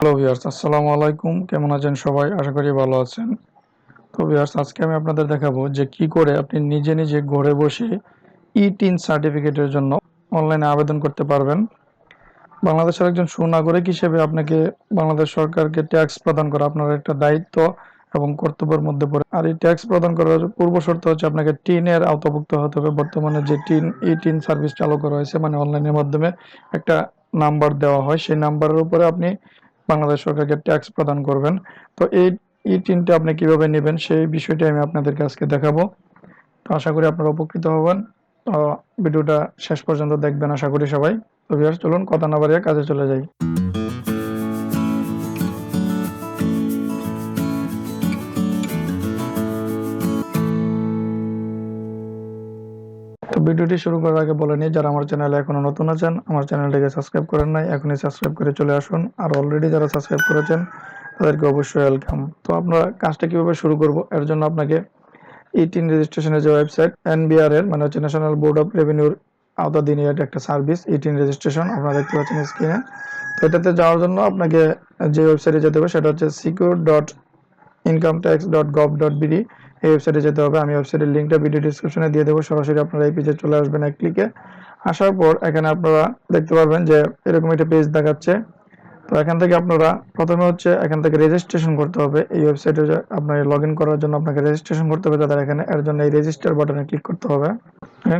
Hello viewers আসসালামু আলাইকুম কেমন আছেন সবাই? আশা করি ভালো আছেন। তো আজকে আমি আপনাদের দেখাবো যে কি করে আপনি নিজে নিজে ঘরে বসে ই টিন সার্টিফিকেটের জন্য অনলাইনে আবেদন করতে পারবেন। বাংলাদেশের একজন সুনাগরিক হিসেবে আপনাকে বাংলাদেশ সরকারকে ট্যাক্স প্রদান করা আপনার একটা দায়িত্ব এবং কর্তব্যের মধ্যে পড়ে। আর এই ট্যাক্স প্রদান করার পূর্ব শর্ত হচ্ছে আপনাকে টিনের আওতাভুক্ত হতে হবে। বর্তমানে যে টিন ই টিন সার্ভিস চালু করা হয়েছে মানে অনলাইনের মাধ্যমে একটা নাম্বার দেওয়া হয়। সেই নাম্বারের উপরে আপনি বাংলাদেশ সরকারকে ট্যাক্স প্রদান করবেন। তো এই এই টিনটা আপনি কীভাবে নেবেন সেই বিষয়টি আমি আপনাদেরকে আজকে দেখাবো। তো আশা করি আপনারা উপকৃত হবেন। ভিডিওটা শেষ পর্যন্ত দেখবেন, আশা করি সবাই। তো চলুন, কথা না বাড়িয়ে কাজে চলে যাই। ভিডিওটি শুরু করার আগে বলে নিই, যারা আমার চ্যানেলে এখনও নতুন আছেন, আমার চ্যানেলটিকে সাবস্ক্রাইব করেন নাই, এখনই সাবস্ক্রাইব করে চলে আসুন। আর অলরেডি যারা সাবস্ক্রাইব করেছেন, তাদেরকে অবশ্যই ওয়েলকাম তো আমরা কাজটা কীভাবে শুরু করব? এর জন্য আপনাকে ইটিন রেজিস্ট্রেশনের যে ওয়েবসাইট এনবিআর এর মানে হচ্ছে ন্যাশনাল বোর্ড অফ রেভিনিউর আওতাধীন এটা একটা সার্ভিস ইটিন রেজিস্ট্রেশন আপনারা দেখতে পাচ্ছেন স্ক্রিনে তো এটাতে যাওয়ার জন্য আপনাকে যে ওয়েবসাইটে যেতে হবে, সেটা হচ্ছে secure dot income tax dot gov dot BD এই ওয়েবসাইটে যেতে হবে। আমি ওয়েবসাইটের লিঙ্কটা ভিডিও ডিসক্রিপশনে দিয়ে দেবো। সরাসরি আপনারা এই পেজে চলে আসবেন এক ক্লিকে আসার পর এখানে আপনারা দেখতে পারবেন যে এরকম একটা পেজ দেখাচ্ছে। তো এখান থেকে আপনারা প্রথমে হচ্ছে এখান থেকে রেজিস্ট্রেশন করতে হবে। এই ওয়েবসাইটে আপনার লগ ইন করার জন্য আপনাকে রেজিস্ট্রেশন করতে হবে। তাদের এখানে এর জন্য এই রেজিস্টার বাটনে ক্লিক করতে হবে।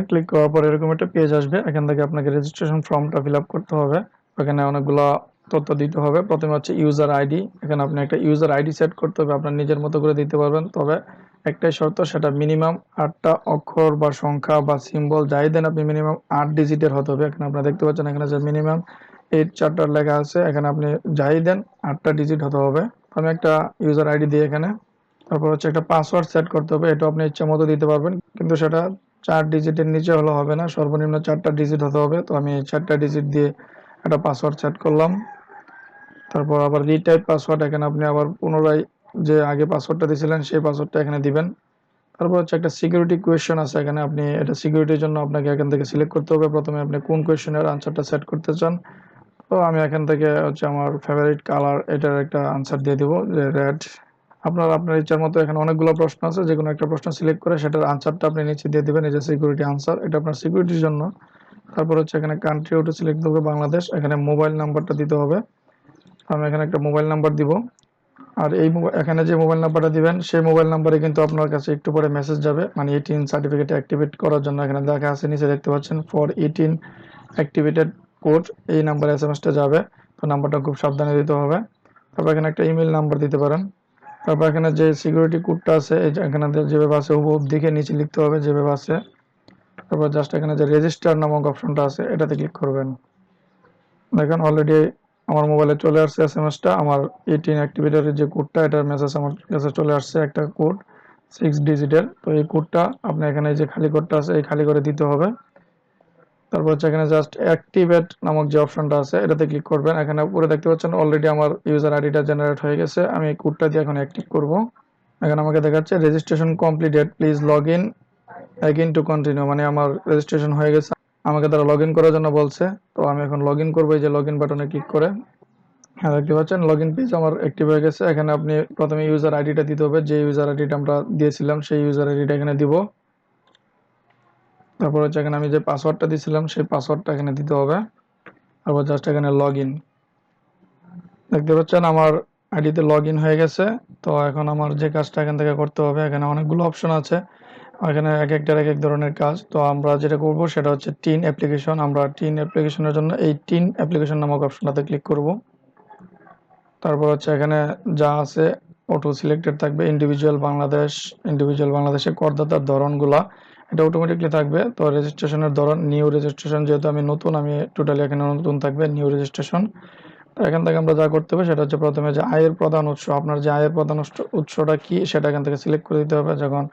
ক্লিক করার পর এরকম একটা পেজ আসবে। এখান থেকে আপনাকে রেজিস্ট্রেশন ফর্মটা ফিল আপ করতে হবে। এখানে অনেকগুলো তথ্য দিতে হবে। প্রথমে হচ্ছে ইউজার আইডি এখানে আপনি একটা ইউজার আইডি সেট করতে হবে। আপনার নিজের মতো করে দিতে পারবেন। তবে একটাই শর্ত, সেটা মিনিমাম আটটা অক্ষর বা সংখ্যা বা সিম্বল যাই দেন আপনি মিনিমাম আট ডিজিটের হতে হবে। এখানে আপনারা দেখতে পাচ্ছেন, এখানে যে মিনিমাম এইট চারটার লেখা আছে, এখানে আপনি যাই দেন আটটা ডিজিট হতে হবে। আমি একটা ইউজার আইডি দিই এখানে। তারপর হচ্ছে একটা পাসওয়ার্ড সেট করতে হবে, এটা আপনি ইচ্ছা মতো দিতে পারবেন, কিন্তু সেটা চার ডিজিটের নিচে হলে হবে না, সর্বনিম্ন চারটা ডিজিট হতে হবে। তো আমি চারটা ডিজিট দিয়ে একটা পাসওয়ার্ড সেট করলাম। তারপর আবার রিটাইপ পাসওয়ার্ড এখানে আপনি আবার পুনরায় যে আগে পাসওয়ার্ডটা দিয়েছিলেন, সেই পাসওয়ার্ডটা এখানে দিবেন। তারপর হচ্ছে একটা সিকিউরিটি কোয়েশ্চেন আছে, এখানে আপনি এটা সিকিউরিটির জন্য আপনাকে এখান থেকে সিলেক্ট করতে হবে। প্রথমে আপনি কোন কোয়েশ্চেনের আনসারটা সেট করতে চান, তো আমি এখান থেকে হচ্ছে আমার ফেভারিট কালার এটার একটা আনসার দিয়ে দিব, যে রেড আপনার আপনার ইচ্ছার মতো এখানে অনেকগুলো প্রশ্ন আছে যে কোনো একটা প্রশ্ন সিলেক্ট করে সেটার আনসারটা আপনি নিচে দিয়ে দেবেন, এই যে সিকিউরিটি আনসার এটা আপনার সিকিউরিটির জন্য। তারপর হচ্ছে এখানে কান্ট্রি ওটা সিলেক্ট করবে বাংলাদেশ, এখানে মোবাইল নাম্বারটা দিতে হবে। আমি এখানে একটা মোবাইল নাম্বার দিব। আর এই এখানে যে মোবাইল নাম্বারটা দিবেন, সেই মোবাইল নাম্বারে কিন্তু আপনার কাছে একটু পরে মেসেজ যাবে। মানে এইটিন সার্টিফিকেট অ্যাক্টিভেট করার জন্য এখানে দেখা আছে, নিচে দেখতে পাচ্ছেন ফর এইটিন অ্যাক্টিভেটেড কোড এই নাম্বারে এস এম এসটা যাবে। তো নাম্বারটা খুব সাবধানে দিতে হবে। তারপর এখানে একটা ইমেল নাম্বার দিতে পারেন। তারপর এখানে যে সিকিউরিটি কোডটা আছে এখানে যেভাবে আছে হুবহুব দিকে নিচে লিখতে হবে যেভাবে আছে। তারপর জাস্ট এখানে যে রেজিস্টার নামক অপশনটা আছে, এটাতে ক্লিক করবেন। দেখেন অলরেডি আমার মোবাইলে চলে আসছে এস এম এসটা আমার এইটিন অ্যাক্টিভেটারের যে কোডটা এটার মেসেজ আমার কাছে চলে আসছে একটা কোড সিক্স ডিজিটের তো এই কোডটা আপনি এখানে যে খালি কোডটা আছে, এই খালি করে দিতে হবে। তারপর হচ্ছে এখানে জাস্ট অ্যাক্টিভেট নামক যে অপশনটা আছে, এটাতে ক্লিক করবেন। এখানে উপরে দেখতে পাচ্ছেন অলরেডি আমার ইউজার আইডিটা জেনারেট হয়ে গেছে। আমি এই কোডটা দিয়ে এখন অ্যাক্টিভ করব। এখানে আমাকে দেখাচ্ছে registration completed please log in again to continue মানে আমার রেজিস্ট্রেশন হয়ে গেছে। আমাকে তারা লগ করার জন্য বলছে। তো আমি এখন লগ ইন করব, এই যে লগ বাটনে ক্লিক করে। হ্যাঁ দেখতে পাচ্ছেন লগ ইন পেজ আমার অ্যাক্টিভ হয়ে গেছে। এখানে আপনি প্রথমে ইউজার আইডিটা দিতে হবে, যে ইউজার আইডিটা আমরা দিয়েছিলাম, সেই ইউজার আইডিটা এখানে দিব। তারপর হচ্ছে এখানে আমি যে পাসওয়ার্ডটা দিয়েছিলাম সেই পাসওয়ার্ডটা এখানে দিতে হবে। তারপর জাস্ট এখানে লগ ইন দেখতে পাচ্ছেন, আমার আইডিতে লগ ইন হয়ে গেছে। তো এখন আমার যে কাজটা এখান থেকে করতে হবে, এখানে অনেকগুলো অপশন আছে। এখানে এক একটার এক এক ধরনের কাজ। তো আমরা যেটা করব সেটা হচ্ছে টিন অ্যাপ্লিকেশন আমরা টিন অ্যাপ্লিকেশনের জন্য এই টিন অ্যাপ্লিকেশন নামক অপশনটাতে ক্লিক করব। তারপর হচ্ছে এখানে যা আছে অটো সিলেক্টেড থাকবে ইন্ডিভিজুয়াল বাংলাদেশ ইন্ডিভিজুয়াল বাংলাদেশের করদাতার ধরনগুলা, এটা অটোমেটিকলি থাকবে। তো রেজিস্ট্রেশনের ধরন নিউ রেজিস্ট্রেশন যেহেতু আমি নতুন, আমি টোটালি এখানে নতুন থাকবে নিউ রেজিস্ট্রেশন এখান থেকে আমরা যা করতে হবে সেটা হচ্ছে প্রথমে যে আয়ের প্রধান উৎস, আপনার যে আয়ের প্রধান উৎসটা কি সেটা এখান থেকে সিলেক্ট করে দিতে হবে। যখন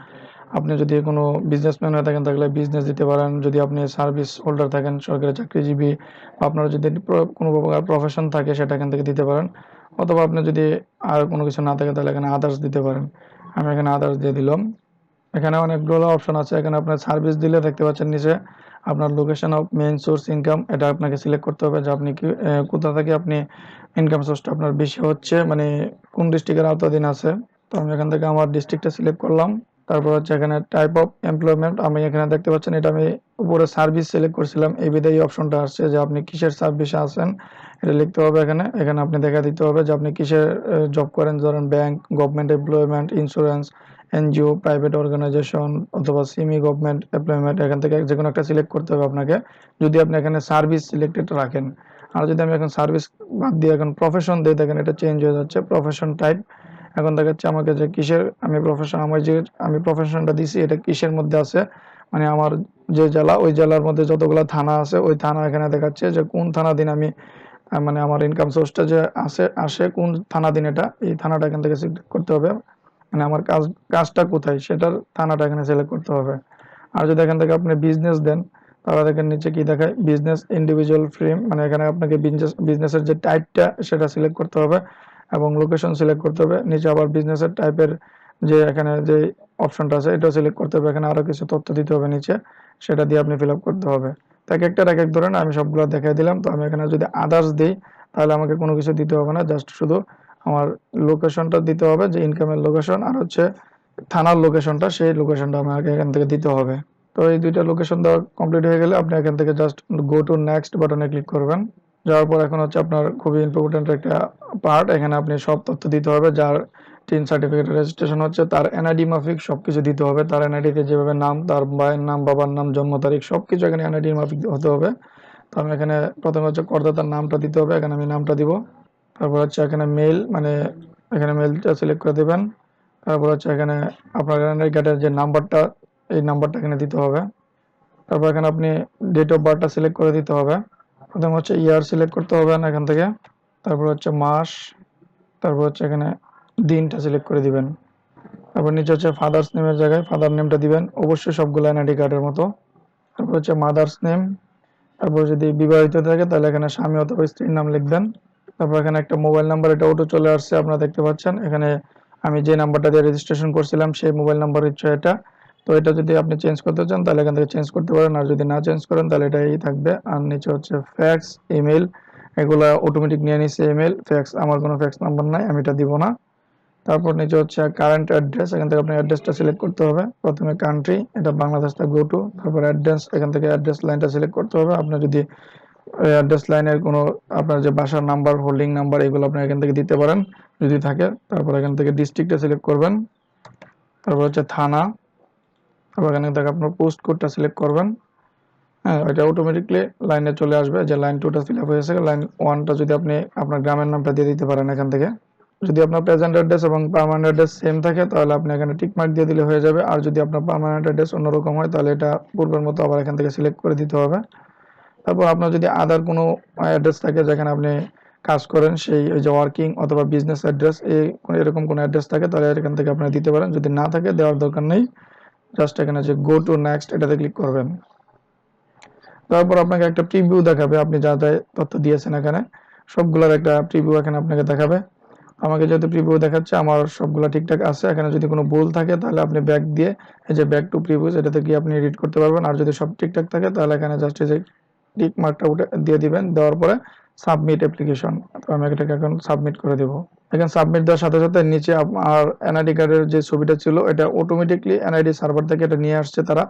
আপনি যদি কোনো বিজনেসম্যান হয়ে থাকেন, তাহলে বিজনেস দিতে পারেন। যদি আপনি সার্ভিস হোল্ডার থাকেন, সরকারি চাকরিজীবী, বা আপনার যদি কোনো প্রকার প্রফেশন থাকে, সেটা এখান থেকে দিতে পারেন। অথবা আপনি যদি আর কোনো কিছু না থাকে, তাহলে এখানে আদার্স দিতে পারেন। আমি এখানে আদার্স দিয়ে দিলাম। এখানে অনেকগুলো অপশন আছে। এখানে আপনার সার্ভিস দিলে দেখতে পাচ্ছেন নিচে আপনার location of main source income এটা আপনাকে সিলেক্ট করতে হবে যে আপনি কি কোথা থেকে আপনি ইনকাম সোর্সটা আপনার বেশি হচ্ছে। মানে কোন ডিস্ট্রিক্টের আওতাধীন আছে। তো আমি এখান থেকে আমার ডিস্ট্রিক্টটা সিলেক্ট করলাম। তারপর হচ্ছে এখানে টাইপ অফ এমপ্লয়মেন্ট আমি এখানে দেখতে পাচ্ছেন, এটা আমি উপরে সার্ভিস সিলেক্ট করছিলাম। এই বিধায় অপশনটা আসছে যে আপনি কিসের সার্ভিসে আছেন, এটা লিখতে হবে এখানে। এখানে আপনি দেখা দিতে হবে যে আপনি কিসের জব করেন, ধরেন bank government employment insurance NGO private organization অথবা সেমি গভর্নমেন্ট এমপ্লয়মেন্ট এখান থেকে যে কোনো একটা সিলেক্ট করতে হবে আপনাকে। যদি আপনি এখানে সার্ভিস সিলেক্টেড রাখেন, আর যদি আমি এখন সার্ভিস বাদ দিয়ে এখন প্রফেশন দিয়ে দেখেন এটা চেঞ্জ হয়ে যাচ্ছে। প্রফেশন টাইপ এখন দেখাচ্ছে আমাকে যে কিসের, আমি প্রফেশন আমার যে, আমি প্রফেশনটা দিছি, এটা কিসের মধ্যে আছে? মানে আমার যে জেলা, ওই জেলার মধ্যে যতগুলো থানা আছে, ওই থানা এখানে দেখাচ্ছে যে কোন থানা দিন আমি মানে আমার ইনকাম সোর্সটা যে আসে আসে, কোন থানা দিন এটা? এই থানাটা এখান থেকে সিলেক্ট করতে হবে। মানে আমার কাজ, কাজটা কোথায়? সেটার থানাটা এখানে সিলেক্ট করতে হবে। আর যদি এখান থেকে আপনি বিজনেস দেন, তাহলে দেখেন নিচে কি দেখায়? বিজনেস ইন্ডিভিজুয়াল ফ্রেম মানে এখানে আপনাকে বিজনেস বিজনেসের যে টাইপটা সেটা সিলেক্ট করতে হবে। এবং লোকেশন সিলেক্ট করতে হবে। নিচে আবার বিজনেসের টাইপের যে এখানে যে অপশনটা আছে, এটাও সিলেক্ট করতে হবে। এখানে আরও কিছু তথ্য দিতে হবে নিচে, সেটা দিয়ে আপনি ফিল করতে হবে। তো এক একটার এক এক ধরনের, আমি সবগুলো দেখাই দিলাম। তো আমি এখানে যদি আদার্স দিই, তাহলে আমাকে কোনো কিছু দিতে হবে না। জাস্ট শুধু আমার লোকেশনটা দিতে হবে, যে ইনকামের লোকেশন আর হচ্ছে থানার লোকেশনটা সেই লোকেশনটা আমাকে এখান থেকে দিতে হবে। তো এই দুইটা লোকেশন দেওয়া কমপ্লিট হয়ে গেলে আপনি এখান থেকে জাস্ট গো টু নেক্সট বাটনে ক্লিক করবেন। যাওয়ার পর এখন হচ্ছে আপনার খুবই ইম্পর্টেন্ট একটা পার্ট এখানে আপনি সব তথ্য দিতে হবে, যার টিন সার্টিফিকেট রেজিস্ট্রেশন হচ্ছে, তার এনআইডি মাফিক সব কিছু দিতে হবে। তার এনআইডিতে যেভাবে নাম, তার মায়ের নাম, বাবার নাম, জন্ম তারিখ সব কিছু এখানে এনআইডি মাফিক হতে হবে। তো আমি এখানে প্রথমে হচ্ছে করদাতার নামটা দিতে হবে, এখানে আমি নামটা দিব। তারপর হচ্ছে এখানে মেল মানে এখানে মেলটা সিলেক্ট করে দেবেন। তারপর হচ্ছে এখানে আপনার এনআইডি কার্ডের যে নাম্বারটা এই নাম্বারটা এখানে দিতে হবে। তারপর এখানে আপনি ডেট অফ বার্থটা সিলেক্ট করে দিতে হবে। প্রথমে হচ্ছে ইয়ার সিলেক্ট করতে হবে না এখান থেকে। তারপর হচ্ছে মাস, তারপর হচ্ছে এখানে দিনটা সিলেক্ট করে দিবেন। তারপর নিচে হচ্ছে ফাদার্স নেমের জায়গায় ফাদার নেমটা দিবেন। অবশ্যই সবগুলো এনআইডি কার্ডের মতো। তারপর হচ্ছে মাদার্স নেম তারপর যদি বিবাহিত থাকে তাহলে এখানে স্বামী অথবা স্ত্রীর নাম লিখবেন। তারপর এখানে একটা মোবাইল নাম্বার এটা অটো চলে আসছে, আপনারা দেখতে পাচ্ছেন। এখানে আমি যে নাম্বারটা দিয়ে রেজিস্ট্রেশন করছিলাম, সেই মোবাইল নাম্বার হচ্ছে এটা। তো এটা যদি আপনি চেঞ্জ করতে চান, তাহলে এখান থেকে চেঞ্জ করতে পারেন। আর যদি না চেঞ্জ করেন, তাহলে এটা এটাই থাকবে। আর নিচে হচ্ছে ফ্যাক্স ইমেল এগুলা অটোমেটিক নিয়ে নিচ্ছে ইমেল ফ্যাক্স আমার কোনো ফ্যাক্স নাম্বার নাই, আমি এটা দিব না। তারপর নিচে হচ্ছে কারেন্ট অ্যাড্রেস এখান থেকে আপনার অ্যাড্রেসটা সিলেক্ট করতে হবে। প্রথমে কান্ট্রি এটা বাংলাদেশটা গো টু তারপর অ্যাড্রেস এখান থেকে অ্যাড্রেস লাইনটা সিলেক্ট করতে হবে। আপনার যদি অ্যাড্রেস লাইনের কোনো, আপনার যে বাসার নাম্বার হোল্ডিং নাম্বার এগুলো আপনি এখান থেকে দিতে পারেন। যদি থাকে, তারপর এখান থেকে ডিস্ট্রিক্টটা সিলেক্ট করবেন। তারপর হচ্ছে থানা তারপর এখানে থেকে আপনার পোস্ট কোডটা সিলেক্ট করবেন। হ্যাঁ এটা অটোমেটিকলি লাইনে চলে আসবে। যে লাইন টুটা ফিল আপ হয়েছে লাইন ওয়ানটা যদি আপনি আপনার গ্রামের নামটা দিয়ে দিতে পারেন এখান থেকে। যদি আপনার প্রেজেন্ট অ্যাড্রেস এবং পার্মানেন্ট অ্যাড্রেস সেম থাকে, তাহলে আপনি এখানে টিক মার্ক দিয়ে দিলে হয়ে যাবে। আর যদি আপনার পার্মানেন্ট অ্যাড্রেস অন্যরকম হয়, তাহলে এটা পূর্বের মতো আবার এখান থেকে সিলেক্ট করে দিতে হবে। তারপর আপনার যদি আদার কোনো অ্যাড্রেস থাকে, যেখানে আপনি কাজ করেন, সেই ওই যে ওয়ার্কিং অথবা বিজনেস অ্যাড্রেস এই এরকম কোনো অ্যাড্রেস থাকে, তাহলে এখান থেকে আপনি দিতে পারেন। যদি না থাকে, দেওয়ার দরকার নেই। জাস্ট এখানে যে গো টু নেক্সট এটাতে ক্লিক করবেন। তারপর আপনাকে একটা প্রিভিউ দেখাবে, আপনি যা যা তথ্য দিয়েছেন এখানে, সবগুলোর একটা প্রিভিউ এখানে আপনাকে দেখাবে। আমাকে যেহেতু প্রিভিউ দেখাচ্ছে, আমার সবগুলো ঠিকঠাক আছে, এখানে যদি কোনো ভুল থাকে, তাহলে আপনি ব্যাক দিয়ে এই যে ব্যাক টু প্রিভিউস এটাতে গিয়ে আপনি এডিট করতে পারবেন। আর যদি সব ঠিকঠাক থাকে, তাহলে এখানে জাস্ট এই যে টিক মার্কটা উঠে দিয়ে দিবেন। দেওয়ার পরে সাবমিট অ্যাপ্লিকেশন তো আমি এটাকে এখন সাবমিট করে দেবো। এখানে সাবমিট দেওয়ার সাথে সাথে নিচে আমার এনআইডি কার্ডের যে ছবিটা ছিল, এটা অটোমেটিকলি এনআইডি সার্ভার থেকে এটা নিয়ে আসছে তারা।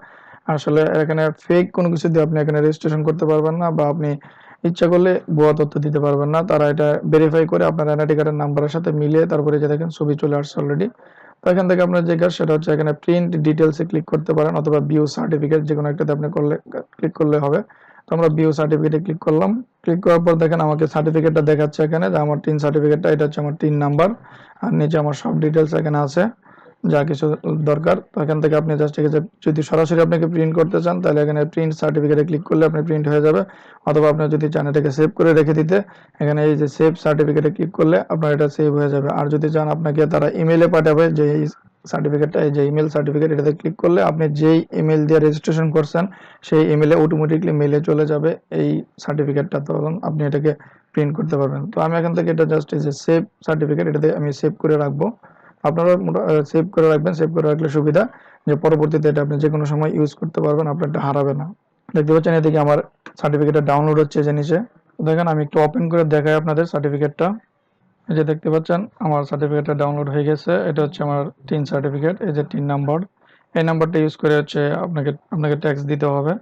আসলে এখানে ফেক কোনো কিছু দিয়ে আপনি এখানে রেজিস্ট্রেশন করতে পারবেন না বা আপনি ইচ্ছা করলে ভুয়া তথ্য দিতে পারবেন না। তারা এটা ভেরিফাই করে আপনার এনআইডি কার্ডের নাম্বারের সাথে মিলিয়ে তারপরে যে দেখেন ছবি চলে আসছে অলরেডি তো এখান থেকে আপনার যে কাজ, সেটা হচ্ছে এখানে প্রিন্ট ডিটেলসে ক্লিক করতে পারেন অথবা বিউ সার্টিফিকেট যে কোনো একটাতে আপনি করলে ক্লিক করলে হবে। তো আমরা বিউ সার্টিফিকেটে ক্লিক করলাম। ক্লিক করার পর দেখেন আমাকে সার্টিফিকেটটা দেখাচ্ছে এখানে যে আমার টিন সার্টিফিকেটটা এটা হচ্ছে আমার টিন নাম্বার আর নিচে আমার সব ডিটেলস এখানে আছে, যা কিছু দরকার। এখান থেকে আপনি জাস্ট এখানে যদি সরাসরি আপনাকে প্রিন্ট করতে চান, তাহলে এখানে প্রিন্ট সার্টিফিকেটে ক্লিক করলে আপনি প্রিন্ট হয়ে যাবে। অথবা আপনি যদি চান এটাকে সেভ করে রেখে দিতে, এখানে এই যে সেভ সার্টিফিকেটে ক্লিক করলে আপনার এটা সেভ হয়ে যাবে। আর যদি চান আপনাকে তারা ইমেলে পাঠাবে যে সার্টিফিকেটটা এই যে ইমেল সার্টিফিকেট এটাতে ক্লিক করলে আপনি যেই ইমেল দিয়ে রেজিস্ট্রেশন করছেন, সেই ইমেলে অটোমেটিকলি মেলে চলে যাবে এই সার্টিফিকেটটা তখন আপনি এটাকে প্রিন্ট করতে পারবেন। তো আমি এখান থেকে এটা জাস্ট এই যে সেভ সার্টিফিকেট এটাতে আমি সেভ করে রাখব। আপনারা সেভ করে রাখবেন সেভ করে রাখলে সুবিধা যে পরবর্তীতে এটা আপনি যে কোনো সময় ইউজ করতে পারবেন, আপনারটা হারাবে না। দেখতে পাচ্ছেন এদিকে আমার সার্টিফিকেটটা ডাউনলোড হচ্ছে যে নিচে। দেখেন আমি একটু ওপেন করে দেখাই আপনাদের সার্টিফিকেটটা এই যে দেখতে পাচ্ছেন, আমার সার্টিফিকেটটা ডাউনলোড হয়ে গেছে। এটা হচ্ছে আমার টিন সার্টিফিকেট এই যে টিন নাম্বার এই নাম্বারটা ইউজ করে হচ্ছে আপনাকে আপনাকে ট্যাক্স দিতে হবে।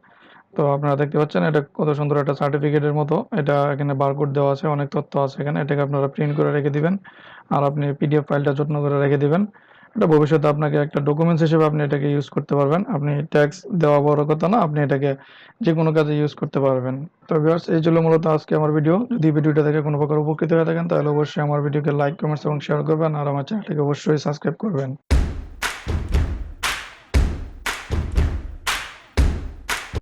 তো আপনারা দেখতে পাচ্ছেন, এটা কত সুন্দর একটা সার্টিফিকেটের মতো। এটা এখানে বারকোড দেওয়া আছে, অনেক তথ্য আছে এখানে। এটাকে আপনারা প্রিন্ট করে রেখে দিবেন। আর আপনি পিডিএফ ফাইলটা যত্ন করে রেখে দিবেন। এটা ভবিষ্যতে আপনাকে একটা ডকুমেন্টস হিসেবে আপনি এটাকে ইউজ করতে পারবেন। আপনি ট্যাক্স দেওয়া বড় কথা না, আপনি এটাকে যে কোনো কাজে ইউজ করতে পারবেন। তো ভিউয়ার্স এই ছিল মূলত আজকে আমার ভিডিও যদি ভিডিওটা থেকে কোনো প্রকার উপকৃত হয়ে থাকেন, তাহলে অবশ্যই আমার ভিডিওকে লাইক কমেন্টস এবং শেয়ার করবেন, আর আমার চ্যানেলটিকে অবশ্যই সাবস্ক্রাইব করবেন।